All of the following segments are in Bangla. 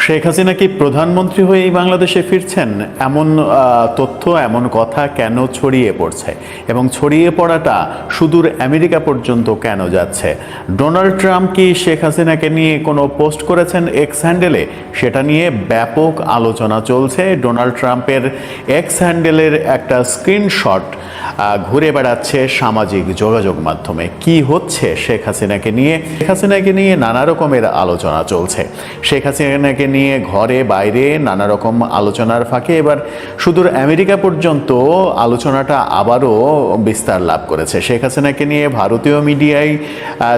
শেখ হাসিনা কি প্রধানমন্ত্রী হয়ে এই বাংলাদেশে ফিরছেন? এমন তথ্য, এমন কথা কেন ছড়িয়ে পড়ছে? এবং ছড়িয়ে পড়াটা সুদূর আমেরিকা পর্যন্ত কেন যাচ্ছে? ডোনাল্ড ট্রাম্প কি শেখ হাসিনাকে নিয়ে কোনো পোস্ট করেছেন এক্স হ্যান্ডেলে? সেটা নিয়ে ব্যাপক আলোচনা চলছে। ডোনাল্ড ট্রাম্পের এক্স হ্যান্ডেলের একটা স্ক্রিনশট ঘুরে বেড়াচ্ছে সামাজিক যোগাযোগ মাধ্যমে। কি হচ্ছে শেখ হাসিনাকে নিয়ে? শেখ হাসিনাকে নিয়ে নানা রকমের আলোচনা চলছে। শেখ হাসিনাকে নিয়ে ঘরে, বাইরে নানা রকম আলোচনার ফাঁকে। এবার সুদূর আমেরিকা পর্যন্ত আলোচনাটা আবারও বিস্তার লাভ করেছে। শেখ হাসিনাকে নিয়ে ভারতীয় মিডিয়ায়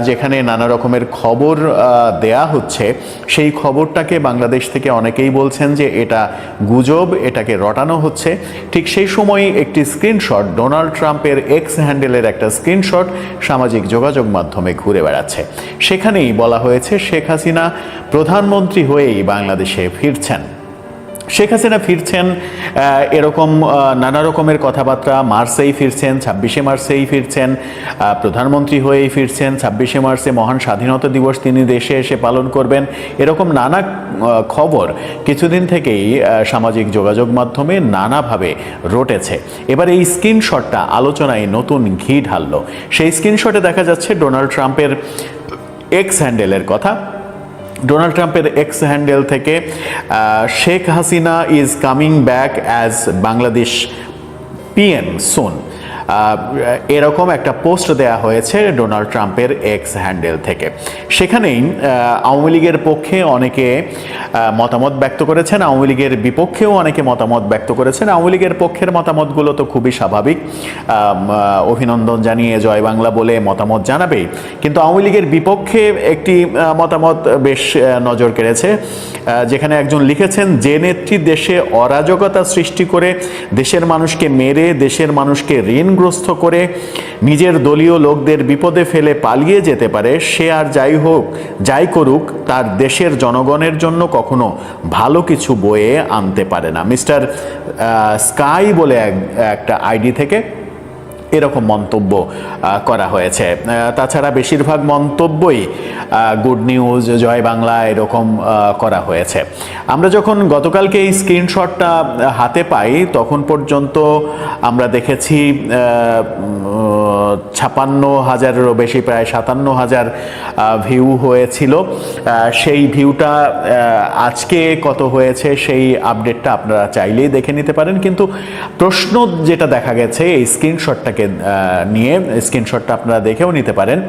যেখানে নানা রকমের খবর দেয়া হচ্ছে, সেই খবরটাকে বাংলাদেশ থেকে অনেকেই বলছেন যে এটা গুজব, এটাকে রটানো হচ্ছে। ঠিক সেই সময় একটি স্ক্রিনশট, ডোনাল্ড ট্রাম্পের এক্স হ্যান্ডেলের একটা স্ক্রিনশট সামাজিক যোগাযোগ মাধ্যমে ঘুরে বেড়াচ্ছে। সেখানেই বলা হয়েছে, শেখ হাসিনা প্রধানমন্ত্রী হয়েই বাংলাদেশে ফিরছেন। শেখ হাসিনা ফিরছেন এরকম নানা রকমের কথাবার্তা, মার্চেই ফিরছেন, ছাব্বিশে মার্চেই ফিরছেন প্রধানমন্ত্রী হয়েই ফিরছেন, ছাব্বিশে মার্চে মহান স্বাধীনতা দিবস তিনি দেশে এসে পালন করবেন, এরকম নানা খবর কিছুদিন থেকেই সামাজিক যোগাযোগ মাধ্যমে নানাভাবে রটেছে। এবার এই স্ক্রিনশটটা আলোচনায় নতুন ঘি ঢাললো। সেই স্ক্রিনশটে দেখা যাচ্ছে ডোনাল্ড ট্রাম্পের এক্স হ্যান্ডেলের কথা। ডোনাল্ড ট্রাম্পের এক্স হ্যান্ডেল থেকে Sheikh Hasina is coming back as Bangladesh PM soon এরকম একটা পোস্ট দেয়া হয়েছে ডোনাল্ড ট্রাম্পের এক্স হ্যান্ডেল থেকে। সেখানেই আওয়ামী লীগের পক্ষে অনেকে মতামত ব্যক্ত করেছেন। আওয়ামী লীগের বিপক্ষেও অনেকে মতামত ব্যক্ত করেছেন। আওয়ামী লীগের পক্ষের মতামতগুলো তো খুবই স্বাভাবিক। অভিনন্দন জানিয়ে জয় বাংলা বলে মতামত জানাবেই। কিন্তু আওয়ামী লীগের বিপক্ষে একটি মতামত বেশ নজর কেড়েছে। যেখানে একজন লিখেছেন, যে নেত্রী দেশে অরাজকতা সৃষ্টি করে দেশের মানুষকে মেরে, দেশের মানুষকে ঋণগ্রস্ত করে নিজের দলীয় লোকদের বিপদে ফেলে পালিয়ে যেতে পারে, সে আর যাই হোক, যাই করুক, তার দেশের জনগণের জন্য কখনো ভালো কিছু বয়ে আনতে পারে না। মিস্টার স্কাই বলে এক- একটা আইডি থেকে এরকম মন্তব্য করা হয়েছে। তাছাড়া বেশিরভাগ মন্তব্যই গুড নিউজ জয় বাংলা এরকম করা হয়েছে। আমরা যখন গতকালকে এই স্ক্রিনশটটা হাতে পাই, তখন পর্যন্ত আমরা দেখেছি ছাপান্ন হাজারেরও বেশি, প্রায় সাতান্ন হাজার ভিউ হয়েছিল। সেই ভিউটা আজকে কত হয়েছে সেই আপডেটটা আপনারা চাইলেই দেখে নিতে পারেন। কিন্তু প্রশ্ন যেটা দেখা গেছে, এই স্ক্রিনশটটাকে নিয়ে স্ক্রিনশটটা আপনারা দেখেও নিতে পারেন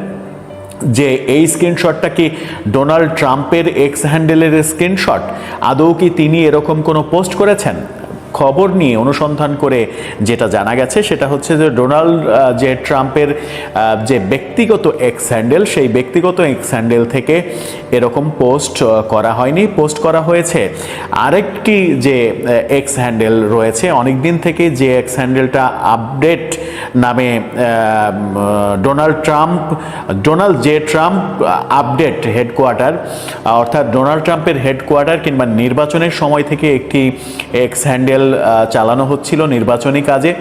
যে এই স্ক্রিনশটটা কি ডোনাল্ড ট্রাম্পের এক্স হ্যান্ডেলের স্ক্রিনশট আদৌ কি তিনি এরকম কোনো পোস্ট করেছেন? খবর নিয়ে অনুসন্ধান করে যেটা জানা গেছে সেটা হচ্ছে যে ডোনাল্ড যে ট্রাম্পের যে ব্যক্তিগত এক্স হ্যান্ডেল সেই ব্যক্তিগত এক্স হ্যান্ডেল থেকে এরকম পোস্ট করা হয়নি। পোস্ট করা হয়েছে। আরেকটি যে এক্স হ্যান্ডেল রয়েছে অনেক দিন থেকে যে এক্স হ্যান্ডেলটা আপডেট নামে Donald Trump, Donald J Trump update headquarter অর্থাৎ ডোনাল্ড ট্রাম্পের হেডকোয়ার্টার কিংবা নির্বাচনের সময় থেকে একটি এক্স হ্যান্ডেল চালানো হচ্ছিল নির্বাচনী কাজে।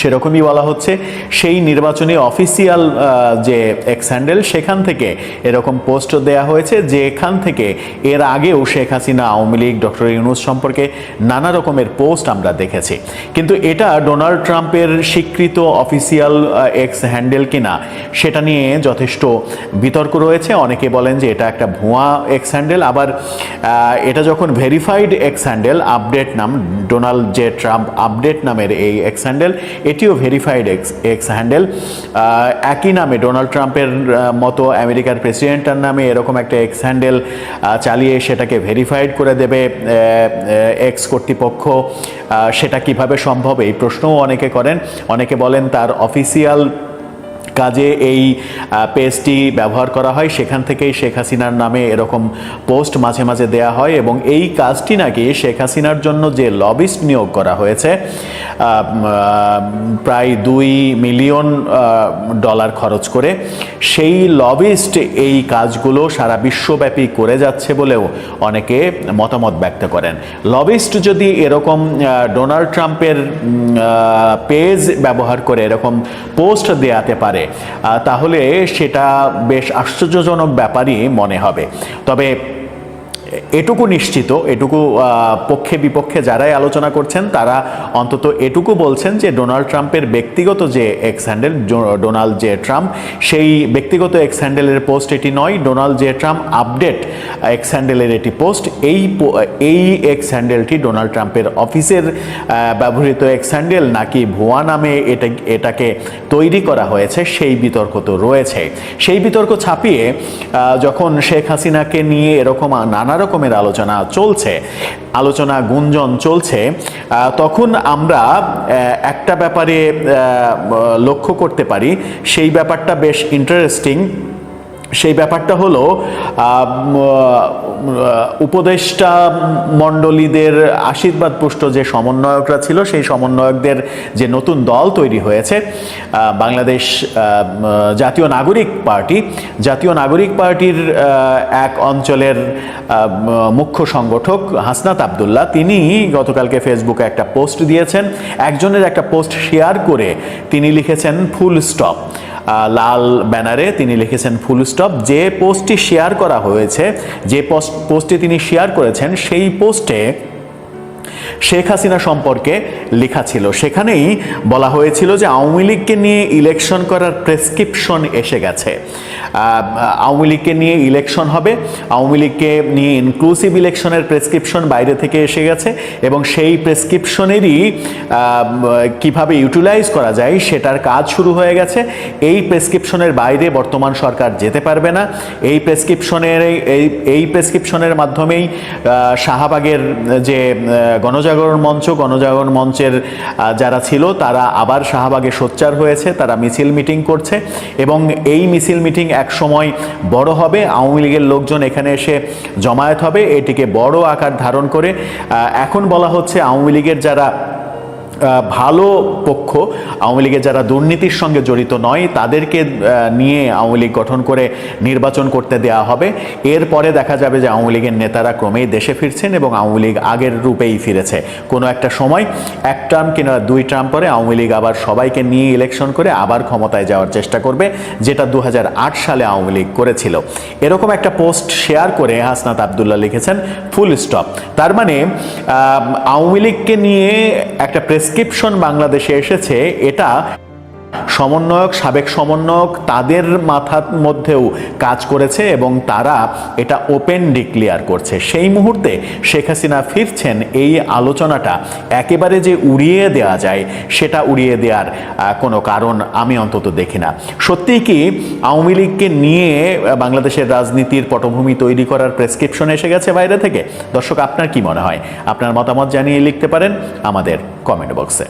সেরকমই বলা হচ্ছে। সেই নির্বাচনী অফিসিয়াল যে এক্স হ্যান্ডেল সেখান থেকে এরকম পোস্ট দেয়া হয়েছে যে এখান থেকে এর আগেও শেখ হাসিনা, আওয়ামী লীগ, ডক্টর ইউনুস সম্পর্কে নানা রকমের পোস্ট আমরা দেখেছি। কিন্তু এটা ডোনাল্ড ট্রাম্পের স্বীকৃত অফিসিয়াল এক্স হ্যান্ডেল কিনা, সেটা নিয়ে যথেষ্ট বিতর্ক রয়েছে। অনেকে বলেন যে এটা একটা ভুয়া এক্স হ্যান্ডেল আবার এটা যখন ভেরিফাইড এক্স হ্যান্ডেল আপডেট নাম, ডোনাল্ড জে ট্রাম্প আপডেট নামের এই এক্স হ্যান্ডেল এটিও ভেরিফাইড এক্স এক্স হ্যান্ডেল। একই নামে ডোনাল্ড ট্রাম্পের মতো আমেরিকার প্রেসিডেন্টের নামে এরকম একটা এক্স হ্যান্ডেল চালিয়ে সেটাকে ভেরিফাইড করে দেবে এক্স কর্তৃপক্ষ। সেটা কীভাবে সম্ভব এই প্রশ্নও অনেকে করেন। অনেকে বলেন তার অফিসিয়াল কাজে এই পেজটি ব্যবহার করা হয়। সেখান থেকেই শেখ হাসিনার নামে এরকম পোস্ট মাঝে মাঝে দেয়া হয় এবং এই কাজটি নাকি শেখ হাসিনার জন্য যে লবিস্ট নিয়োগ করা হয়েছে প্রায় দুই মিলিয়ন ডলার খরচ করে, সেই লবিস্ট এই কাজগুলো সারা বিশ্বব্যাপী করে যাচ্ছে বলেও অনেকে মতামত ব্যক্ত করেন। লবিস্ট যদি এরকম ডোনাল্ড ট্রাম্পের পেজ ব্যবহার করে এরকম পোস্ট দেয়াতে পারে আহ, তাহলে সেটা বেশ আশ্চর্যজনক ব্যাপারই মনে হবে। তবে এটুকু নিশ্চিত, এটুকু পক্ষে বিপক্ষে যারাই আলোচনা করছেন, তারা অন্তত এটুকু বলছেন যে ডোনাল্ড ট্রাম্পের ব্যক্তিগত যে X handle Donald J Trump, সেই ব্যক্তিগত এক্স হ্যান্ডেলের পোস্ট এটি নয়, Donald J Trump update X হ্যান্ডেলের এটি পোস্ট। এই এই এক্স হ্যান্ডেলটি ডোনাল্ড ট্রাম্পের অফিসের ব্যবহৃত এক্স হ্যান্ডেল নাকি ভুয়া নামে এটা, এটাকে তৈরি করা হয়েছে, সেই বিতর্ক তো রয়েছে। সেই বিতর্ক ছাপিয়ে যখন শেখ হাসিনাকে নিয়ে এরকম নানা রকমের আলোচনা চলছে, আলোচনা গুঞ্জন চলছে তখন আমরা একটা ব্যাপারে লক্ষ্য করতে পারি। সেই ব্যাপারটা বেশ ইন্টারেস্টিং সেই ব্যাপারটা হলো উপদেষ্টা মণ্ডলীদের আশীর্বাদ পুষ্ট যে সমন্বয়করা ছিল, সেই সমন্বয়কদের যে নতুন দল তৈরি হয়েছে বাংলাদেশ জাতীয় নাগরিক পার্টি, জাতীয় নাগরিক পার্টির এক অঞ্চলের মুখ্য সংগঠক হাসনাত আবদুল্লাহ, তিনি গতকালকে ফেসবুকে একটা পোস্ট দিয়েছেন। একজনের একটা পোস্ট শেয়ার করে তিনি লিখেছেন, ফুল স্টপ। লাল ব্যানারে তিনি লিখেছেন, ফুল স্টপ। যে পোস্টটি শেয়ার করা হয়েছে, যে পোস্ট, পোস্টটি তিনি শেয়ার করেছেন, সেই পোস্টে শেখ হাসিনা সম্পর্কে লেখা ছিল। সেখানেই বলা হয়েছিল যে আওয়ামী লীগকে নিয়ে ইলেকশন করার প্রেসক্রিপশন এসে গেছে। আওয়ামী লীগকে নিয়ে ইলেকশন হবে। আওয়ামী লীগকে নিয়ে ইনক্লুসিভ ইলেকশনের প্রেসক্রিপশন বাইরে থেকে এসে গেছে এবং সেই প্রেসক্রিপশনেরই কীভাবে ইউটিলাইজ করা যায় সেটার কাজ শুরু হয়ে গেছে। এই প্রেসক্রিপশনের বাইরে বর্তমান সরকার যেতে পারবে না। এই প্রেসক্রিপশনের এই এই প্রেসক্রিপশনের মাধ্যমেই শাহবাগের যে আহ, গণজাগরণ মঞ্চ, গণজাগরণ মঞ্চের যারা ছিল, তারা আবার শাহবাগে সোচ্চার হয়েছে, তারা মিছিল মিটিং করছে এবং এই মিছিল মিটিং এক সময় বড় হবে। আওয়ামী লীগের লোকজন এখানে এসে জমায়েত হবে। এটিকে বড় আকার ধারণ করে এখন বলা হচ্ছে আওয়ামী লীগের যারা ভালো পক্ষ। আওয়ামী লীগের যারা দুর্নীতির সঙ্গে জড়িত নয়, তাদেরকে নিয়ে আওয়ামী লীগ গঠন করে নির্বাচন করতে দেওয়া হবে। এরপরে দেখা যাবে যে আওয়ামী লীগের নেতারা ক্রমেই দেশে ফিরছেন এবং আওয়ামী লীগ আগের রূপেই ফিরেছে। কোনো একটা সময় এক টার্ম কিংবা দুই টার্ম পরে আওয়ামী লীগ আবার সবাইকে নিয়ে ইলেকশন করে আবার ক্ষমতায় যাওয়ার চেষ্টা করবে, যেটা দু হাজার আট সালে আওয়ামী লীগ করেছিল। এরকম একটা পোস্ট শেয়ার করে হাসনাত আবদুল্লাহ লিখেছেন, ফুল স্টপ। তার মানে আওয়ামী লীগকে নিয়ে একটা প্রেসক্রিপশন বাংলাদেশে এসেছে এটা সমন্বয়ক, সাবেক সমন্বয়ক তাদের মাথার মধ্যেও কাজ করেছে এবং তারা এটা ওপেন ডিক্লিয়ার করছে। সেই মুহূর্তে শেখ হাসিনা ফিরছেন, এই আলোচনাটা একেবারে যে উড়িয়ে দেওয়া যায়, সেটা উড়িয়ে দেওয়ার কোনো কারণ আমি অন্তত দেখি না। সত্যিই কি আওয়ামী লীগকে নিয়ে বাংলাদেশের রাজনীতির পটভূমি তৈরি করার প্রেসক্রিপশন এসে গেছে বাইরে থেকে? দর্শক, আপনার কি মনে হয়? আপনার মতামত জানিয়ে লিখতে পারেন আমাদের কমেন্ট বক্সে।